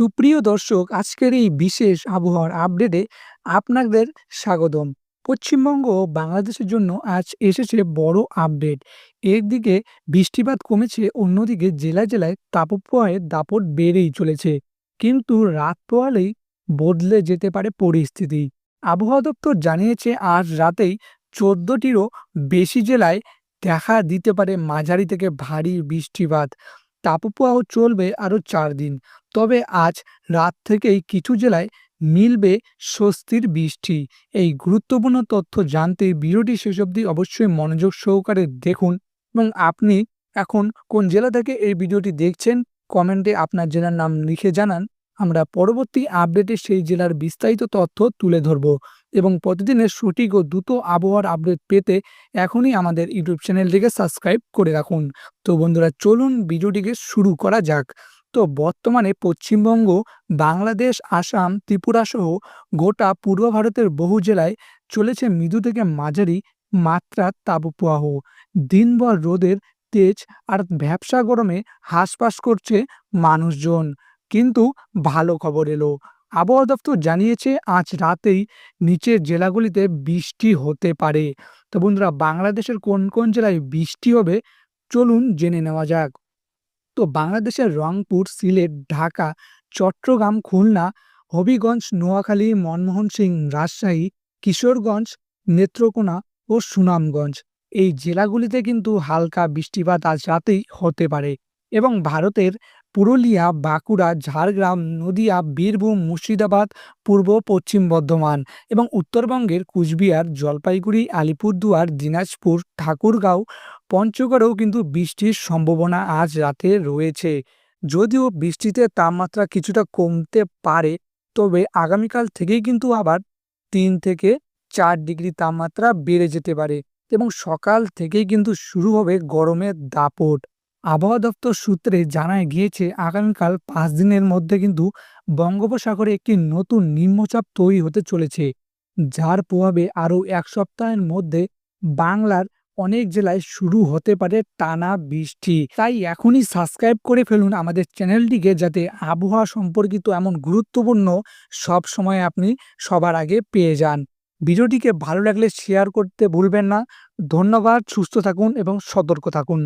সুপ্রিয় দর্শক, আজকের এই বিশেষ আবহাওয়ার আপডেটে আপনাদের স্বাগতম। পশ্চিমবঙ্গ ও বাংলাদেশের জন্য আজ এসেছে বড় আপডেট একদিকে বৃষ্টিপাত কমেছে, অন্যদিকে জেলায় জেলায় তাপপ্রবাহের দাপট বেড়েই চলেছে। কিন্তু রাত পোহালেই বদলে যেতে পারে পরিস্থিতি। আবহাওয়া দপ্তর জানিয়েছে, আজ রাতেই চোদ্দটিরও বেশি জেলায় দেখা দিতে পারে মাঝারি থেকে ভারী বৃষ্টিপাত। তাপপ্রবাহ চলবে আরও চার দিন। তবে আজ রাত থেকেই কিছু জেলায় মিলবে স্বস্তির বৃষ্টি। এই গুরুত্বপূর্ণ তথ্য জানতে ভিডিওটি শেষ অবধি অবশ্যই মনোযোগ সহকারে দেখুন এবং আপনি এখন কোন জেলা থেকে এই ভিডিওটি দেখছেন, কমেন্টে আপনার জেলার নাম লিখে জানান। আমরা পরবর্তী আপডেটে সেই জেলার বিস্তারিত তথ্য তুলে ধরব। এবং প্রতিদিনের সঠিক ও দ্রুত আবহাওয়ার আপডেট পেতে এখনই আমাদের ইউটিউব চ্যানেলটিকে সাবস্ক্রাইব করে রাখুন। তো বন্ধুরা, চলুন ভিডিওটিকে শুরু করা যাক। তো বর্তমানে পশ্চিমবঙ্গ, বাংলাদেশ, আসাম, ত্রিপুরা সহ গোটা পূর্ব ভারতের বহু জেলায় চলেছে মৃদু থেকে মাঝারি মাত্রার তাপপ্রবাহ। দিনভর রোদের তেজ আর ভ্যাবসা গরমে হাঁসফাঁস করছে মানুষজন। কিন্তু ভালো খবর এলো আবহাওয়া দপ্তর জানিয়েছে, আজ রাতেই নিচের জেলাগুলিতে বৃষ্টি হতে পারে। তো বন্ধুরা, বাংলাদেশের কোন কোন জেলায় বৃষ্টি হবে? চলুন জেনে নেওয়া যাক। তো বাংলাদেশের রংপুর, সিলেট, ঢাকা, চট্টগ্রাম, খুলনা, হবিগঞ্জ, নোয়াখালী, মনমোহন সিং, রাজশাহী, কিশোরগঞ্জ, নেত্রকোনা ও সুনামগঞ্জ। এই জেলাগুলিতে কিন্তু হালকা বৃষ্টিপাত আজ রাতেই হতে পারে। এবং ভারতের পুরুলিয়া, বাঁকুড়া, ঝাড়গ্রাম, নদিয়া, বীরভূম, মুর্শিদাবাদ, পূর্ব, পশ্চিম বর্ধমান এবং উত্তরবঙ্গের কুচবিহার, জলপাইগুড়ি, আলিপুরদুয়ার, দিনাজপুর, ঠাকুরগাঁও, পঞ্চগড়েও কিন্তু বৃষ্টির সম্ভাবনা আজ রাতে রয়েছে। যদিও বৃষ্টিতে তাপমাত্রা কিছুটা কমতে পারে, তবে আগামীকাল থেকেই কিন্তু আবার তিন থেকে চার ডিগ্রি তাপমাত্রা বেড়ে যেতে পারে এবং সকাল থেকেই কিন্তু শুরু হবে গরমের দাপট। আবহাওয়া দপ্তর সূত্রে জানা গিয়েছে, আগামীকাল পাঁচ দিনের মধ্যে কিন্তু বঙ্গোপসাগরে একটি নতুন নিম্নচাপ তৈরি হতে চলেছে, যার প্রভাবে আরও এক সপ্তাহের মধ্যে বাংলার অনেক জেলায় শুরু হতে পারে টানা বৃষ্টি। তাই এখনই সাবস্ক্রাইব করে ফেলুন আমাদের চ্যানেলটিকে যাতে আবহাওয়া সম্পর্কিত এমন গুরুত্বপূর্ণ সব সময় আপনি সবার আগে পেয়ে যান। ভিডিওটিকে ভালো লাগলে শেয়ার করতে ভুলবেন না। ধন্যবাদ, সুস্থ থাকুন এবং সতর্ক থাকুন।